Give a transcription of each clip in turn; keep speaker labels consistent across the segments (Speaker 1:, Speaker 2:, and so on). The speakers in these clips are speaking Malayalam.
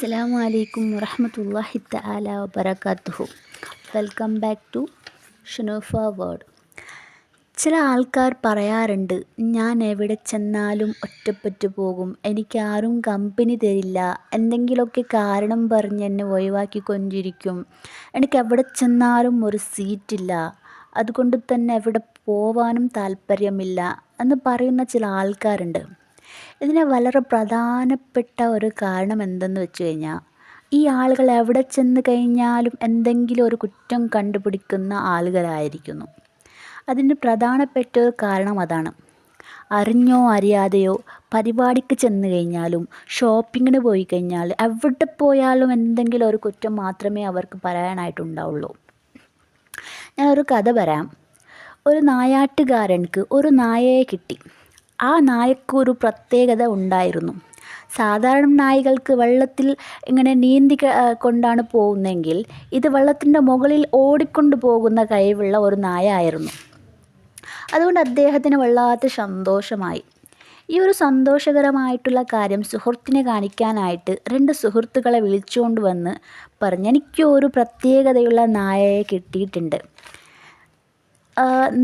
Speaker 1: അസ്സലാമു അലൈക്കും വറഹമത്തല്ലാഹി തആല വബറകാതുഹു വെൽക്കം ബാക്ക് ടു ഷനോഫ വേർഡ്. ചില ആൾക്കാർ പറയാറുണ്ട് ഞാൻ എവിടെ ചെന്നാലും ഒറ്റപ്പെട്ടു പോകും. എനിക്കാരും കമ്പനി തരില്ല. എന്തെങ്കിലുമൊക്കെ കാരണം പറഞ്ഞ് എന്നെ ഒഴിവാക്കിക്കൊണ്ടിരിക്കും. എനിക്ക് എവിടെ ചെന്നാലും ഒരു സീറ്റില്ല അതുകൊണ്ട് തന്നെ എവിടെ പോവാനും താല്പര്യമില്ല എന്ന് പറയുന്ന ചില ആൾക്കാരുണ്ട്. ഇതിന് വളരെ പ്രധാനപ്പെട്ട ഒരു കാരണം എന്തെന്ന് വെച്ച് കഴിഞ്ഞാൽ ഈ ആളുകൾ എവിടെ ചെന്ന് കഴിഞ്ഞാലും എന്തെങ്കിലും ഒരു കുറ്റം കണ്ടുപിടിക്കുന്ന ആളുകളായിരിക്കുന്നു. അതിന് പ്രധാനപ്പെട്ട ഒരു കാരണം അതാണ്. അറിഞ്ഞോ അറിയാതെയോ പരിപാടിക്ക് ചെന്ന് കഴിഞ്ഞാലും ഷോപ്പിങ്ങിന് പോയി കഴിഞ്ഞാൽ എവിടെ പോയാലും എന്തെങ്കിലും ഒരു കുറ്റം മാത്രമേ അവർക്ക് പറയാനായിട്ടുണ്ടാവുള്ളൂ. ഞാനൊരു കഥ പറയാം. ഒരു നായാട്ടുകാരൻക്ക് ഒരു നായയെ കിട്ടി. ആ നായക്ക് ഒരു പ്രത്യേകത ഉണ്ടായിരുന്നു. സാധാരണ നായകൾക്ക് വെള്ളത്തിൽ ഇങ്ങനെ നീന്തി കൊണ്ടാണ് പോകുന്നതെങ്കിൽ ഇത് വെള്ളത്തിന്റെ മുകളിൽ ഓടിക്കൊണ്ട് പോകുന്ന കഴിവുള്ള ഒരു നായ ആയിരുന്നു അതുകൊണ്ട് അദ്ദേഹത്തിന് വല്ലാത്ത സന്തോഷമായി. ഈ ഒരു സന്തോഷകരമായിട്ടുള്ള കാര്യം സുഹൃത്തിനെ കാണിക്കാനായിട്ട് രണ്ട് സുഹൃത്തുക്കളെ വിളിച്ചുകൊണ്ട് വന്ന് പറഞ്ഞ് എനിക്ക് ഒരു പ്രത്യേകതയുള്ള നായയെ കിട്ടിയിട്ടുണ്ട്.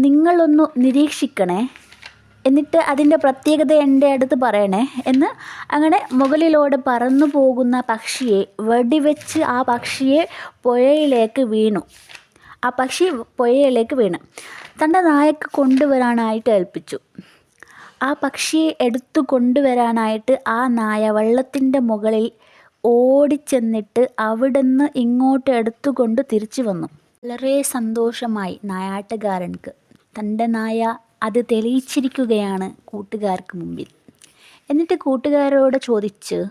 Speaker 1: നിങ്ങളൊന്ന് നിരീക്ഷിക്കണേ. എന്നിട്ട് അതിന്റെ പ്രത്യേകത എന്റെ അടുത്ത് പറയണേ എന്ന് അങ്ങനെ മുകളിലൂടെ പറന്നു പോകുന്ന പക്ഷിയെ വെടിവെച്ച് ആ പക്ഷിയെ പുഴയിലേക്ക് വീണു. ആ പക്ഷി പുഴയിലേക്ക് വീണു. തന്റെ നായക്ക് കൊണ്ടുവരാനായിട്ട് ഏൽപ്പിച്ചു. ആ പക്ഷിയെ എടുത്തു കൊണ്ടുവരാനായിട്ട് ആ നായ വെള്ളത്തിന്റെ മുകളിൽ ഓടിച്ചെന്നിട്ട് അവിടുന്ന് ഇങ്ങോട്ട് എടുത്തുകൊണ്ട് തിരിച്ചു വന്നു. വളരെ സന്തോഷമായി നായാട്ടുകാരൻക്ക്. തന്റെ നായ അത് തെളിയിച്ചിരിക്കുകയാണ് കൂട്ടുകാർക്ക് മുമ്പിൽ. എന്നിട്ട് കൂട്ടുകാരോട് ചോദിച്ച്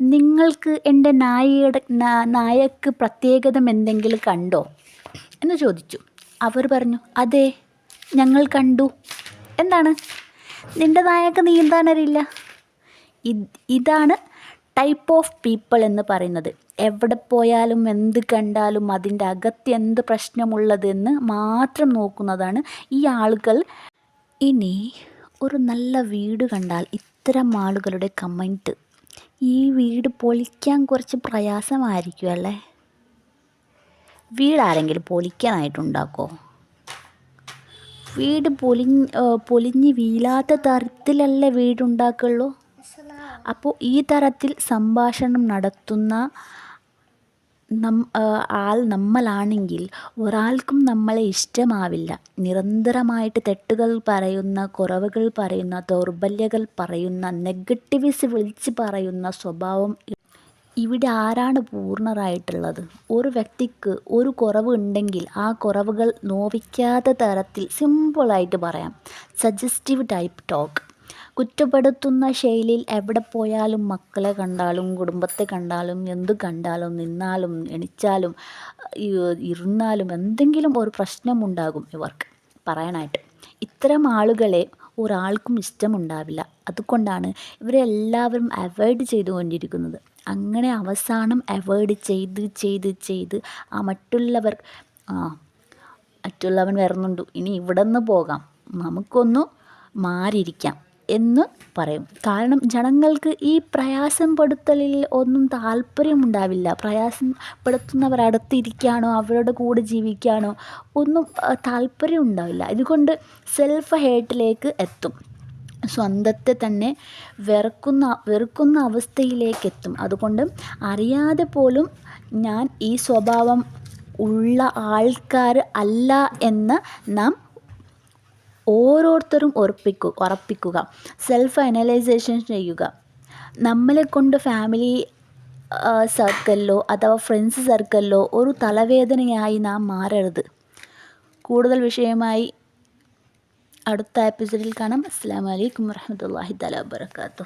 Speaker 1: നിങ്ങൾക്ക് എന്റെ നായയുടെ നായക്ക് പ്രത്യേകത എന്തെങ്കിലും കണ്ടോ? എന്ന് ചോദിച്ചു. അവർ പറഞ്ഞു അതെ ഞങ്ങൾ കണ്ടു. എന്താണ്? നിന്റെ നായക്ക് നീന്താനറിയില്ല ഇതാണ് ടൈപ്പ് ഓഫ് പീപ്പിൾ എന്ന് പറയുന്നത്. എവിടെ പോയാലും എന്ത് കണ്ടാലും അതിന്റെ അകത്ത് എന്ത് പ്രശ്നമുള്ളതെന്ന് മാത്രം നോക്കുന്നതാണ് ഈ ആളുകൾ ഇനി ഒരു നല്ല വീട് കണ്ടാൽ ഇത്തരം ആളുകളുടെ കമന്റ്. ഈ വീട് പൊളിക്കാൻ കുറച്ച് പ്രയാസമായിരിക്കും അല്ലേ? വീട് ആരെങ്കിലും പൊളിക്കാനായിട്ടുണ്ടാക്കോ വീട് പൊലി പൊലിഞ്ഞ് വീഴാത്ത തരത്തിലല്ലേ വീടുണ്ടാക്കുള്ളൂ? അപ്പോൾ ഈ തരത്തിൽ സംഭാഷണം നടത്തുന്ന നം ആൾ നമ്മളാണെങ്കിൽ ഒരാൾക്കും നമ്മളെ ഇഷ്ടമാവില്ല. നിരന്തരമായിട്ട് തെറ്റുകൾ പറയുന്ന കുറവുകൾ പറയുന്ന ദൗർബല്യകൾ പറയുന്ന നെഗറ്റീവ്സ് വിളിച്ച് പറയുന്ന സ്വഭാവം ഇവിടെ ആരാണ് പൂർണരായിട്ടുള്ളത്? ഒരു വ്യക്തിക്ക് ഒരു കുറവ് ഉണ്ടെങ്കിൽ ആ കുറവുകൾ നോവിക്കാത്ത തരത്തിൽ സിമ്പിളായിട്ട് പറയാം. സജസ്റ്റീവ് ടൈപ്പ് ടോക്ക് കുറ്റപ്പെടുത്തുന്ന ശൈലിയിൽ എവിടെ പോയാലും മക്കളെ കണ്ടാലും കുടുംബത്തെ കണ്ടാലും എന്ത് കണ്ടാലും നിന്നാലും എണിച്ചാലും ഇരുന്നാലും എന്തെങ്കിലും ഒരു പ്രശ്നമുണ്ടാകും ഇവർക്ക് പറയാനായിട്ട്. ഇത്തരം ആളുകളെ ഒരാൾക്കും ഇഷ്ടമുണ്ടാവില്ല. അതുകൊണ്ടാണ് ഇവരെ എല്ലാവരും അവോയ്ഡ് ചെയ്തുകൊണ്ടിരിക്കുന്നത്. അങ്ങനെ അവസാനം അവോയ്ഡ് ചെയ്ത് ചെയ്ത് ചെയ്ത് ആ മറ്റുള്ളവർ ആ മറ്റുള്ളവൻ വരുന്നുണ്ട്. ഇനി ഇവിടെ നിന്ന് പോകാം. നമുക്കൊന്ന് മാറിയിരിക്കാം. എന്ന് പറയും. കാരണം ജനങ്ങൾക്ക് ഈ പ്രയാസം പ്രയാസപ്പെടുത്തലിൽ ഒന്നും താല്പര്യമുണ്ടാവില്ല. പ്രയാസപ്പെടുത്തുന്നവർ അടുത്തിരിക്കാനോ അവരുടെ കൂടെ ജീവിക്കാനോ ഒന്നും താല്പര്യം ഉണ്ടാവില്ല ഇതുകൊണ്ട് സെൽഫ് ഹേട്ടിലേക്ക് എത്തും. സ്വന്തത്തെ തന്നെ വെറുക്കുന്ന വെറുക്കുന്ന അവസ്ഥയിലേക്ക് എത്തും. അതുകൊണ്ട് അറിയാതെ പോലും ഞാൻ ഈ സ്വഭാവം ഉള്ള ആൾക്കാർ അല്ല എന്ന് നാം ഓരോരുത്തരും ഉറപ്പിക്കു ഉറപ്പിക്കുക. സെൽഫ് അനലൈസേഷൻ ചെയ്യുക. നമ്മളെ കൊണ്ട് ഫാമിലി സർക്കിളിലോ അഥവാ ഫ്രണ്ട്സ് സർക്കിളിലോ ഒരു തലവേദനയായി നാം മാറരുത്. കൂടുതൽ വിഷയമായി അടുത്ത എപ്പിസോഡിൽ കാണാം. അസ്സാം വലൈക്കും വർഹമത്തല്ലാഹി തല വാബർക്കാത്തു